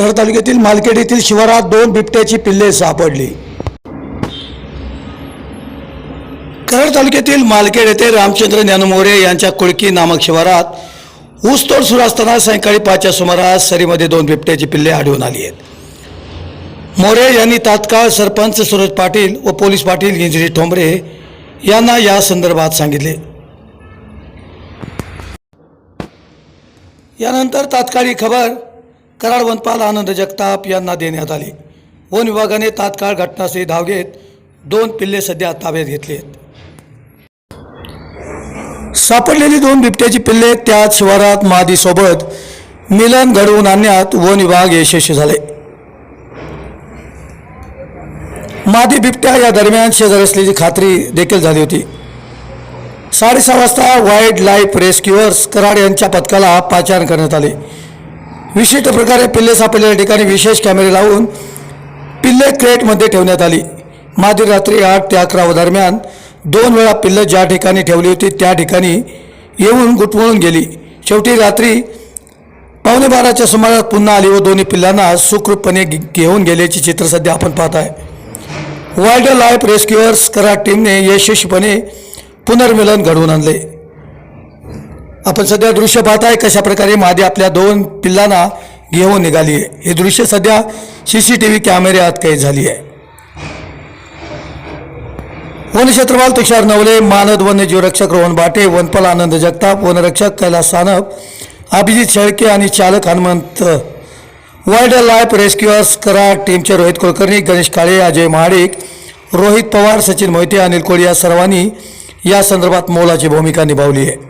कराड तालुक्यातील मालखेड येथील शिवारात दोन बिबट्याची पिल्ले सापडली. कराड तालुक्यातील मालखेड येथे रामचंद्र ज्ञानमोरे यांच्या कुळकी नामक शिवारात ऊसतोड सुरू असताना सायंकाळी पाचच्या सुमारास सरीमध्ये दोन बिबट्याची पिल्ले आढळून आली आहेत. मोरे यांनी तात्काळ सरपंच सूरज पाटील व पोलीस पाटील गिंजरी ठोंबरे यांना या संदर्भात सांगितले. यानंतर तात्काळी खबर कराड वनपाल आनंद जगताप यांना देण्यात आली. वन विभागाने तात्काळ घटनास्थळी धाव घेत दोन पिल्ले सध्या ताब्यात घेतली आहेत. सापडलेली दोन बिबट्याची पिल्ले त्याच शिवारात मादीसोबत मिलन घडवून आणण्यात वन विभाग यशस्वी झाले. मादी बिबट्या या दरम्यान शेजारी असल्याची खात्री देखील झाली होती. साडेसहा वाजता वाईल्ड लाईफ रेस्क्युअर्स कराड यांच्या पथकाला पाचारण करण्यात आले. विशिष्ट प्रकारे पिल्ले सापडलेल्या ठिकाणी विशेष कॅमेरे लावून पिल्ले क्रेटमध्ये ठेवण्यात आली. मादी रात्री आठ ते अकरा दरम्यान दोन वेळा पिल्लं ज्या ठिकाणी ठेवली होती त्या ठिकाणी येऊन गुटमळून गेली. शेवटी रात्री पावणे बाराच्या सुमारास पुन्हा आली व दोन्ही पिल्लांना सुखरूपपणे घेऊन गेल्याचे चित्र सध्या आपण पाहत आहे. वाईल्ड लाईफ रेस्क्युअर्स कराड टीमने यशस्वीपणे पुनर्मिलन घडवून आणले. आपण सध्या दृश्य पाहताय कशा प्रकारे मादी आपल्या दोन पिल्लांना घेऊन निघाली आहे. हे दृश्य सध्या सी सी टी व्ही कॅमेऱ्यात कैद झाली आहे. वनक्षेत्रपाल तुषार नवले मानद वन्यजीव रक्षक रोहन बाटे वनपाल आनंद जगताप वनरक्षक कैलास सानप अभिजित शेळके आणि चालक हनुमंत वाईल्ड लाईफ रेस्क्युअर्स करा टीमचे रोहित कुलकर्णी गणेश काळे अजय महाडिक रोहित पवार सचिन मोहिते अनिल कोळी या सर्वांनी या संदर्भात मोलाची भूमिका निभावली आहे.